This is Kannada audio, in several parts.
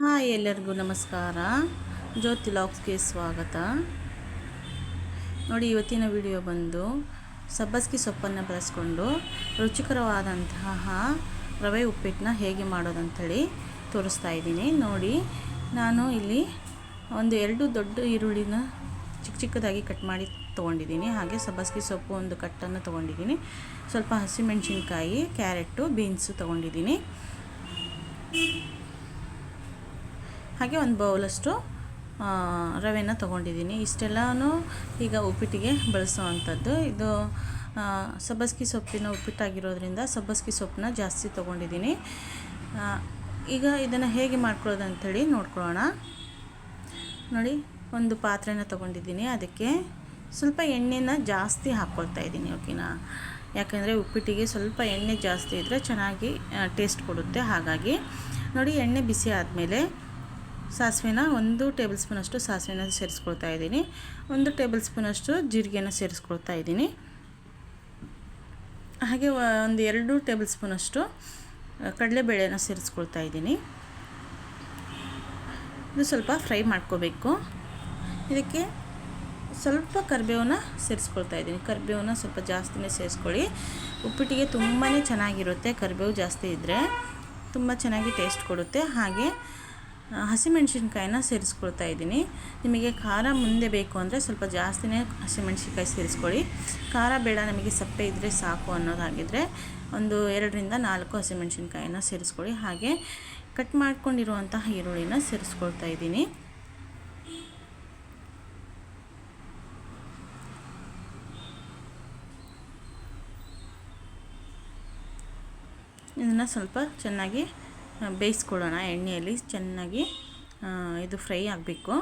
ಹಾಯ್ ಎಲ್ಲರಿಗೂ ನಮಸ್ಕಾರ. ಜ್ಯೋತಿ ಲಾಕ್ಸ್ಗೆ ಸ್ವಾಗತ. ನೋಡಿ, ಇವತ್ತಿನ ವಿಡಿಯೋ ಬಂದು ಸಬ್ಬಸ್ಗಿ ಸೊಪ್ಪನ್ನು ಬಳಸ್ಕೊಂಡು ರುಚಿಕರವಾದಂತಹ ರವೆ ಉಪ್ಪಿಟ್ಟನ್ನ ಹೇಗೆ ಮಾಡೋದಂಥೇಳಿ ತೋರಿಸ್ತಾ ಇದ್ದೀನಿ. ನೋಡಿ, ನಾನು ಇಲ್ಲಿ ಒಂದು ಎರಡು ದೊಡ್ಡ ಈರುಳ್ಳಿನ ಚಿಕ್ಕ ಚಿಕ್ಕದಾಗಿ ಕಟ್ ಮಾಡಿ ತೊಗೊಂಡಿದ್ದೀನಿ. ಹಾಗೆ ಸಬ್ಬಸ್ಗಿ ಸೊಪ್ಪು ಒಂದು ಕಟ್ಟನ್ನು ತೊಗೊಂಡಿದ್ದೀನಿ. ಸ್ವಲ್ಪ ಹಸಿಮೆಣಸಿನ್ಕಾಯಿ ಕ್ಯಾರೆಟು ಬೀನ್ಸು ತೊಗೊಂಡಿದ್ದೀನಿ. ಹಾಗೆ ಒಂದು ಬೌಲಷ್ಟು ರವೆನ ತೊಗೊಂಡಿದ್ದೀನಿ. ಇಷ್ಟೆಲ್ಲನೂ ಈಗ ಉಪ್ಪಿಟ್ಟಿಗೆ ಬಳಸುವಂಥದ್ದು. ಇದು ಸಬ್ಬಸ್ಗಿ ಸೊಪ್ಪಿನ ಉಪ್ಪಿಟ್ಟಾಗಿರೋದ್ರಿಂದ ಸಬ್ಬಸ್ಗಿ ಸೊಪ್ಪನ್ನ ಜಾಸ್ತಿ ತೊಗೊಂಡಿದ್ದೀನಿ. ಈಗ ಇದನ್ನು ಹೇಗೆ ಮಾಡ್ಕೊಳ್ಳೋದು ಅಂಥೇಳಿ ನೋಡ್ಕೊಳ್ಳೋಣ. ನೋಡಿ, ಒಂದು ಪಾತ್ರೆನ ತೊಗೊಂಡಿದ್ದೀನಿ. ಅದಕ್ಕೆ ಸ್ವಲ್ಪ ಎಣ್ಣೆನ ಜಾಸ್ತಿ ಹಾಕ್ಕೊಳ್ತಾ ಇದ್ದೀನಿ ಓಕೆನಾ? ಯಾಕೆಂದರೆ ಉಪ್ಪಿಟ್ಟಿಗೆ ಸ್ವಲ್ಪ ಎಣ್ಣೆ ಜಾಸ್ತಿ ಇದ್ದರೆ ಚೆನ್ನಾಗಿ ಟೇಸ್ಟ್ ಕೊಡುತ್ತೆ ಹಾಗಾಗಿ. ನೋಡಿ, ಎಣ್ಣೆ ಬಿಸಿ ಆದಮೇಲೆ ಸಾಸಿವೆನ ಒಂದು ಟೇಬಲ್ ಸ್ಪೂನಷ್ಟು ಸಾಸಿವೆನ ಸೇರಿಸ್ಕೊಳ್ತಾ ಇದ್ದೀನಿ. ಒಂದು ಟೇಬಲ್ ಸ್ಪೂನಷ್ಟು ಜೀರಿಗೆನ ಸೇರಿಸ್ಕೊಳ್ತಾ ಇದ್ದೀನಿ. ಹಾಗೆ ಒಂದು ಎರಡು ಟೇಬಲ್ ಸ್ಪೂನಷ್ಟು ಕಡಲೆಬೇಳೆನ ಸೇರಿಸ್ಕೊಳ್ತಾ ಇದ್ದೀನಿ. ಇದು ಸ್ವಲ್ಪ ಫ್ರೈ ಮಾಡ್ಕೋಬೇಕು. ಇದಕ್ಕೆ ಸ್ವಲ್ಪ ಕರಿಬೇವನ್ನ ಸೇರಿಸ್ಕೊಳ್ತಾ ಇದ್ದೀನಿ. ಕರಿಬೇವನ್ನ ಸ್ವಲ್ಪ ಜಾಸ್ತಿನೇ ಸೇರಿಸ್ಕೊಳ್ಳಿ. ಉಪ್ಪಿಟ್ಟಿಗೆ ತುಂಬಾ ಚೆನ್ನಾಗಿರುತ್ತೆ. ಕರಿಬೇವು ಜಾಸ್ತಿ ಇದ್ದರೆ ತುಂಬ ಚೆನ್ನಾಗಿ ಟೇಸ್ಟ್ ಕೊಡುತ್ತೆ. ಹಾಗೆ ಹಸಿಮೆಣ್ಸಿನ್ಕಾಯಿನ ಸೇರಿಸ್ಕೊಳ್ತಾ ಇದ್ದೀನಿ. ನಿಮಗೆ ಖಾರ ಮುಂದೆ ಬೇಕು ಅಂದರೆ ಸ್ವಲ್ಪ ಜಾಸ್ತಿನೇ ಹಸಿಮೆಣ್ಸಿನ್ಕಾಯಿ ಸೇರಿಸ್ಕೊಳ್ಳಿ. ಖಾರ ಬೇಡ ನಮಗೆ ಸಪ್ಪೆ ಇದ್ದರೆ ಸಾಕು ಅನ್ನೋದಾಗಿದ್ದರೆ ಒಂದು ಎರಡರಿಂದ ನಾಲ್ಕು ಹಸಿಮೆಣ್ಸಿನ್ಕಾಯಿನ ಸೇರಿಸ್ಕೊಳ್ಳಿ. ಹಾಗೆ ಕಟ್ ಮಾಡ್ಕೊಂಡಿರುವಂತಹ ಈರುಳ್ಳಿನ ಸೇರಿಸ್ಕೊಳ್ತಾ ಇದ್ದೀನಿ. ಇದನ್ನು ಸ್ವಲ್ಪ ಚೆನ್ನಾಗಿ ಬೇಯಿಸ್ಕೊಳ್ಳೋಣ ಎಣ್ಣೆಯಲ್ಲಿ ಚೆನ್ನಾಗಿ ಇದು ಫ್ರೈ ಆಗಬೇಕು.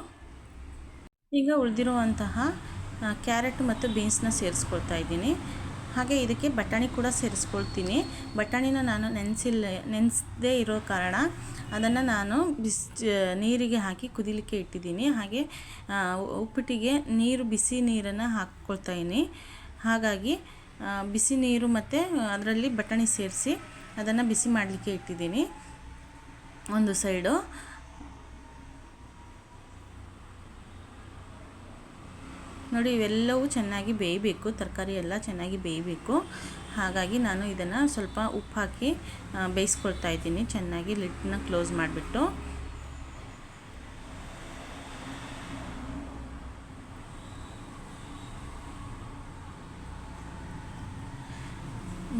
ಈಗ ಉಳಿದಿರುವಂತಹ ಕ್ಯಾರೆಟ್ ಮತ್ತು ಬೀನ್ಸ್ನ ಸೇರಿಸ್ಕೊಳ್ತಾ ಇದ್ದೀನಿ. ಹಾಗೆ ಇದಕ್ಕೆ ಬಟಾಣಿ ಕೂಡ ಸೇರಿಸ್ಕೊಳ್ತೀನಿ. ಬಟಾಣಿನ ನಾನು ನೆನೆಸಿಲ್ಲ, ನೆನೆಸದೇ ಇರೋ ಕಾರಣ ಅದನ್ನು ನಾನು ಬಿಸ್ ನೀರಿಗೆ ಹಾಕಿ ಕುದಿಲಿಕ್ಕೆ ಇಟ್ಟಿದ್ದೀನಿ. ಹಾಗೆ ಉಪ್ಪಿಟ್ಟಿಗೆ ನೀರು, ಬಿಸಿ ನೀರನ್ನು ಹಾಕ್ಕೊಳ್ತಾ ಇದ್ದೀನಿ. ಹಾಗಾಗಿ ಬಿಸಿ ನೀರು ಮತ್ತು ಅದರಲ್ಲಿ ಬಟಾಣಿ ಸೇರಿಸಿ ಅದನ್ನು ಬಿಸಿ ಮಾಡಲಿಕ್ಕೆ ಇಟ್ಟಿದ್ದೀನಿ. ಒಂದು ಸೈಡು. ನೋಡಿ, ಇವೆಲ್ಲವೂ ಚೆನ್ನಾಗಿ ಬೇಯಬೇಕು. ತರಕಾರಿ ಎಲ್ಲ ಚೆನ್ನಾಗಿ ಬೇಯಬೇಕು. ಹಾಗಾಗಿ ನಾನು ಇದನ್ನು ಸ್ವಲ್ಪ ಉಪ್ಪು ಹಾಕಿ ಬೇಯಿಸ್ಕೊಳ್ತಾ ಇದ್ದೀನಿ. ಚೆನ್ನಾಗಿ ಲಿಡ್ನ ಕ್ಲೋಸ್ ಮಾಡಿಬಿಟ್ಟು.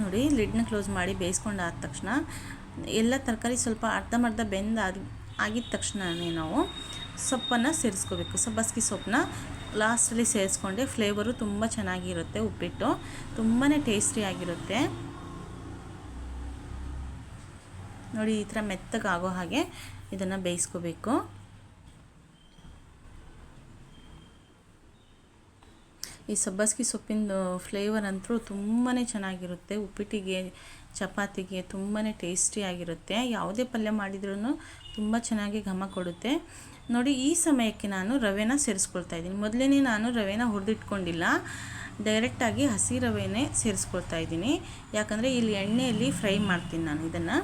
ನೋಡಿ, ಲಿಡ್ನ ಕ್ಲೋಸ್ ಮಾಡಿ ಬೇಯಿಸ್ಕೊಂಡಾದ ತಕ್ಷಣ ಎಲ್ಲ ತರಕಾರಿ ಸ್ವಲ್ಪ ಅರ್ಧ ಅರ್ಧ ಬೆಂದ ಆಗಿದ ತಕ್ಷಣವೇ ನಾವು ಸೊಪ್ಪನ್ನು ಸೇರಿಸ್ಕೋಬೇಕು. ಸಬ್ಬಸ್ಗಿ ಸೊಪ್ಪನ್ನ ಲಾಸ್ಟಲ್ಲಿ ಸೇರಿಸ್ಕೊಂಡೆ ಫ್ಲೇವರು ತುಂಬ ಚೆನ್ನಾಗಿರುತ್ತೆ ಉಪ್ಪಿಟ್ಟು. ತುಂಬಾ ಟೇಸ್ಟಿಯಾಗಿರುತ್ತೆ ನೋಡಿ ಈ ಥರ ಮೆತ್ತಗಾಗೋ ಹಾಗೆ ಇದನ್ನು ಬೇಯಿಸ್ಕೋಬೇಕು. ಈ ಸಬ್ಬಸ್ಗಿ ಸೊಪ್ಪಿನ ಫ್ಲೇವರ್ ಅಂತೂ ತುಂಬಾ ಚೆನ್ನಾಗಿರುತ್ತೆ. ಉಪ್ಪಿಟ್ಟಿಗೆ, ಚಪಾತಿಗೆ ತುಂಬಾ ಟೇಸ್ಟಿಯಾಗಿರುತ್ತೆ ಯಾವುದೇ ಪಲ್ಯ ಮಾಡಿದ್ರೂ ತುಂಬ ಚೆನ್ನಾಗಿ ಘಮ ಕೊಡುತ್ತೆ. ನೋಡಿ, ಈ ಸಮಯಕ್ಕೆ ನಾನು ರವೆನ ಸೇರಿಸ್ಕೊಳ್ತಾ ಇದ್ದೀನಿ. ಮೊದಲೇ ನಾನು ರವೆನ ಹುರಿದಿಟ್ಕೊಂಡಿಲ್ಲ. ಡೈರೆಕ್ಟಾಗಿ ಹಸಿ ರವೆನೇ ಸೇರಿಸ್ಕೊಳ್ತಾ ಇದ್ದೀನಿ. ಯಾಕಂದರೆ ಇಲ್ಲಿ ಎಣ್ಣೆಯಲ್ಲಿ ಫ್ರೈ ಮಾಡ್ತೀನಿ ನಾನು ಇದನ್ನು.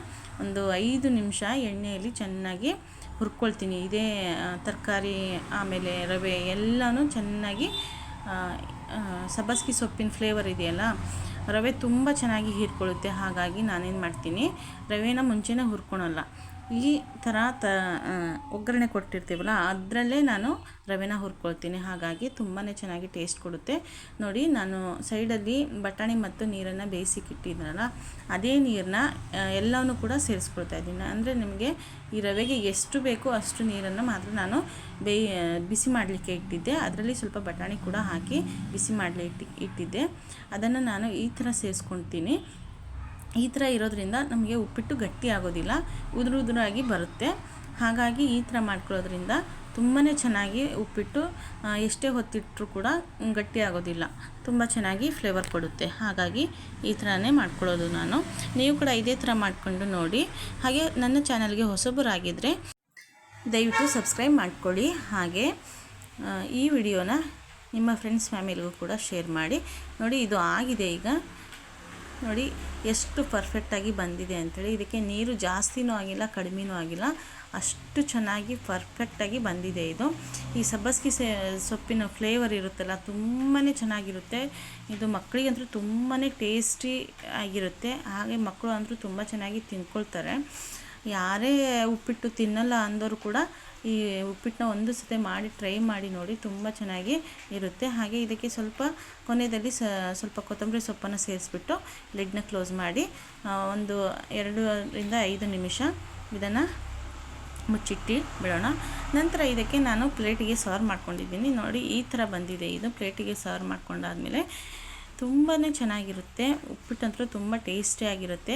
ಒಂದು ಐದು ನಿಮಿಷ ಎಣ್ಣೆಯಲ್ಲಿ ಚೆನ್ನಾಗಿ ಹುರ್ಕೊಳ್ತೀನಿ. ಇದೇ ತರಕಾರಿ, ಆಮೇಲೆ ರವೆ ಎಲ್ಲನೂ ಚೆನ್ನಾಗಿ ಸಬ್ಬಸ್ಗಿ ಸೊಪ್ಪಿನ ಫ್ಲೇವರ್ ಇದೆಯಲ್ಲ ರವೆ ತುಂಬ ಚೆನ್ನಾಗಿ ಹೀರ್ಕೊಳ್ಳುತ್ತೆ. ಹಾಗಾಗಿ ನಾನೇನು ಮಾಡ್ತೀನಿ ರವೆನ ಮುಂಚೆನೇ ಹುರ್ಕೊಳಲ್ಲ. ಈ ಥರ ತ ಒಗ್ಗರಣೆ ಕೊಟ್ಟಿರ್ತೀವಲ್ಲ, ಅದರಲ್ಲೇ ನಾನು ರವೆನ ಹುರ್ಕೊಳ್ತೀನಿ. ಹಾಗಾಗಿ ತುಂಬಾ ಚೆನ್ನಾಗಿ ಟೇಸ್ಟ್ ಕೊಡುತ್ತೆ. ನೋಡಿ, ನಾನು ಸೈಡಲ್ಲಿ ಬಟಾಣಿ ಮತ್ತು ನೀರನ್ನು ಬೇಯಿಸಿಕ್ಕಿಟ್ಟಿದ್ನಲ್ಲ ಅದೇ ನೀರನ್ನ ಎಲ್ಲವೂ ಕೂಡ ಸೇರಿಸ್ಕೊಳ್ತಾ ಇದ್ದೀನಿ. ಅಂದರೆ ನಿಮಗೆ ಈ ರವೆಗೆ ಎಷ್ಟು ಬೇಕೋ ಅಷ್ಟು ನೀರನ್ನು ಮಾತ್ರ ನಾನು ಬೇಯಿ ಬಿಸಿ ಮಾಡಲಿಕ್ಕೆ ಇಟ್ಟಿದ್ದೆ. ಅದರಲ್ಲಿ ಸ್ವಲ್ಪ ಬಟಾಣಿ ಕೂಡ ಹಾಕಿ ಬಿಸಿ ಮಾಡಲಿಕ್ಕೆ ಇಟ್ಟಿದ್ದೆ. ಅದನ್ನು ನಾನು ಈ ಥರ ಸೇರಿಸ್ಕೊಳ್ತೀನಿ. ಈ ಥರ ಇರೋದ್ರಿಂದ ನಮಗೆ ಉಪ್ಪಿಟ್ಟು ಗಟ್ಟಿ ಆಗೋದಿಲ್ಲ, ಉದುರು ಉದುರಾಗಿ ಬರುತ್ತೆ. ಹಾಗಾಗಿ ಈ ಥರ ಮಾಡ್ಕೊಳ್ಳೋದ್ರಿಂದ ತುಂಬಾ ಚೆನ್ನಾಗಿ ಉಪ್ಪಿಟ್ಟು ಎಷ್ಟೇ ಹೊತ್ತಿಟ್ಟರೂ ಕೂಡ ಗಟ್ಟಿ ಆಗೋದಿಲ್ಲ. ತುಂಬ ಚೆನ್ನಾಗಿ ಫ್ಲೇವರ್ ಕೊಡುತ್ತೆ. ಹಾಗಾಗಿ ಈ ಥರನೇ ಮಾಡ್ಕೊಳ್ಳೋದು ನಾನು. ನೀವು ಕೂಡ ಇದೇ ಥರ ಮಾಡಿಕೊಂಡು ನೋಡಿ. ಹಾಗೆ ನನ್ನ ಚಾನಲ್ಗೆ ಹೊಸಬರಾಗಿದ್ದರೆ ದಯವಿಟ್ಟು ಸಬ್ಸ್ಕ್ರೈಬ್ ಮಾಡ್ಕೊಳ್ಳಿ. ಹಾಗೆ ಈ ವಿಡಿಯೋನ ನಿಮ್ಮ ಫ್ರೆಂಡ್ಸ್ ಫ್ಯಾಮಿಲಿಗೂ ಕೂಡ ಶೇರ್ ಮಾಡಿ. ನೋಡಿ, ಇದು ಆಗಿದೆ ಈಗ. ನೋಡಿ ಎಷ್ಟು ಪರ್ಫೆಕ್ಟಾಗಿ ಬಂದಿದೆ ಅಂಥೇಳಿ ಇದಕ್ಕೆ ನೀರು ಜಾಸ್ತಿನೂ ಆಗಿಲ್ಲ, ಕಡಿಮೆನೂ ಆಗಿಲ್ಲ. ಅಷ್ಟು ಚೆನ್ನಾಗಿ ಪರ್ಫೆಕ್ಟಾಗಿ ಬಂದಿದೆ ಇದು. ಈ ಸಬ್ಬಸ್ಗಿ ಸೊಪ್ಪಿನ ಫ್ಲೇವರ್ ಇರುತ್ತಲ್ಲ ತುಂಬಾ ಚೆನ್ನಾಗಿರುತ್ತೆ. ಇದು ಮಕ್ಕಳಿಗಂತೂ ತುಂಬಾ ಟೇಸ್ಟಿ ಆಗಿರುತ್ತೆ. ಹಾಗೆ ಮಕ್ಕಳು ಅಂತೂ ತುಂಬ ಚೆನ್ನಾಗಿ ತಿಂದ್ಕೊಳ್ತಾರೆ ಯಾರೇ ಉಪ್ಪಿಟ್ಟು ತಿನ್ನಲ್ಲ ಅಂದರೂ ಕೂಡ ಈ ಉಪ್ಪಿಟ್ಟನ್ನ ಒಂದು ಸತಿ ಮಾಡಿ ಟ್ರೈ ಮಾಡಿ ನೋಡಿ ತುಂಬ ಚೆನ್ನಾಗಿ ಇರುತ್ತೆ. ಹಾಗೆ ಇದಕ್ಕೆ ಸ್ವಲ್ಪ ಕೊನೆಯಲ್ಲಿ ಸ್ವಲ್ಪ ಕೊತ್ತಂಬರಿ ಸೊಪ್ಪನ್ನು ಸೇರಿಸ್ಬಿಟ್ಟು ಲಿಡ್ನ ಕ್ಲೋಸ್ ಮಾಡಿ ಒಂದು ಎರಡರಿಂದ ಐದು ನಿಮಿಷ ಇದನ್ನು ಮುಚ್ಚಿಟ್ಟು ಬಿಡೋಣ. ನಂತರ ಇದಕ್ಕೆ ನಾನು ಪ್ಲೇಟಿಗೆ ಸರ್ವ್ ಮಾಡ್ಕೊಂಡಿದ್ದೀನಿ. ನೋಡಿ, ಈ ಥರ ಬಂದಿದೆ. ಇದು ಪ್ಲೇಟಿಗೆ ಸರ್ವ್ ಮಾಡ್ಕೊಂಡಾದ್ಮೇಲೆ ತುಂಬಾ ಚೆನ್ನಾಗಿರುತ್ತೆ. ಉಪ್ಪಿಟ್ಟಂತೂ ತುಂಬ ಟೇಸ್ಟಿಯಾಗಿರುತ್ತೆ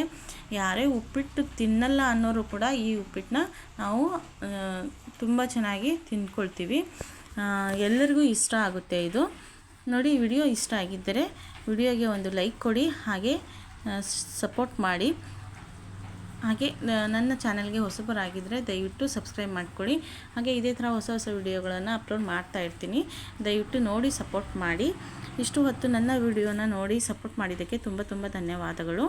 ಯಾರೇ ಉಪ್ಪಿಟ್ಟು ತಿನ್ನಲ್ಲ ಅನ್ನೋರು ಕೂಡ ಈ ಉಪ್ಪಿಟ್ಟನ್ನ ನಾವು ತುಂಬ ಚೆನ್ನಾಗಿ ತಿಂದ್ಕೊಳ್ತೀವಿ. ಎಲ್ಲರಿಗೂ ಇಷ್ಟ ಆಗುತ್ತೆ ಇದು. ನೋಡಿ, ವಿಡಿಯೋ ಇಷ್ಟ ಆಗಿದ್ದರೆ ವಿಡಿಯೋಗೆ ಒಂದು ಲೈಕ್ ಕೊಡಿ, ಹಾಗೆ ಸಪೋರ್ಟ್ ಮಾಡಿ. ಹಾಗೆ ನನ್ನ ಚಾನಲ್ಗೆ ಹೊಸಬರಾಗಿದ್ದರೆ ದಯವಿಟ್ಟು ಸಬ್ಸ್ಕ್ರೈಬ್ ಮಾಡ್ಕೊಳ್ಳಿ. ಹಾಗೆ ಇದೇ ಥರ ಹೊಸ ಹೊಸ ವಿಡಿಯೋಗಳನ್ನು ಅಪ್ಲೋಡ್ ಮಾಡ್ತಾ ಇರ್ತೀನಿ. ದಯವಿಟ್ಟು ನೋಡಿ, ಸಪೋರ್ಟ್ ಮಾಡಿ. ಇಷ್ಟು ಹೊತ್ತು ನನ್ನ ವಿಡಿಯೋನ ನೋಡಿ, ಸಪೋರ್ಟ್ ಮಾಡಿದ್ದಕ್ಕೆ ತುಂಬ ತುಂಬ ಧನ್ಯವಾದಗಳು.